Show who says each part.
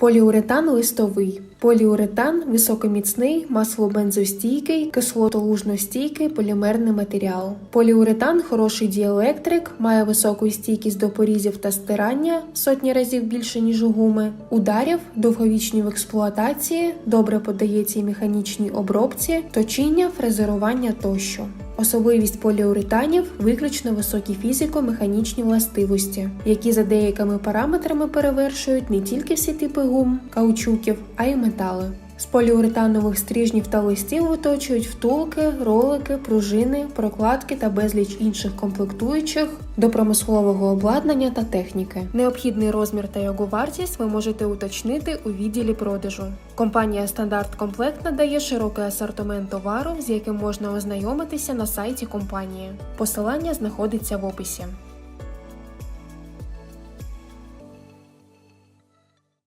Speaker 1: Поліуретан листовий. Поліуретан високоміцний, маслобензостійкий, кислотолужностійкий полімерний матеріал. Поліуретан хороший діелектрик, має високу стійкість до порізів та стирання сотні разів більше, ніж у гуми, ударів, довговічні в експлуатації, добре подається і механічній обробці, точіння, фрезерування тощо. Особливість поліуретанів виключно високі фізико-механічні властивості, які за деякими параметрами перевершують не тільки всі типи гум, каучуків, а й метали. З поліуретанових стрижнів та листів виточують втулки, ролики, пружини, прокладки та безліч інших комплектуючих до промислового обладнання та техніки. Необхідний розмір та його вартість ви можете уточнити у відділі продажу. Компанія Стандарт Комплект надає широкий асортимент товару, з яким можна ознайомитися на сайті компанії. Посилання знаходиться в описі.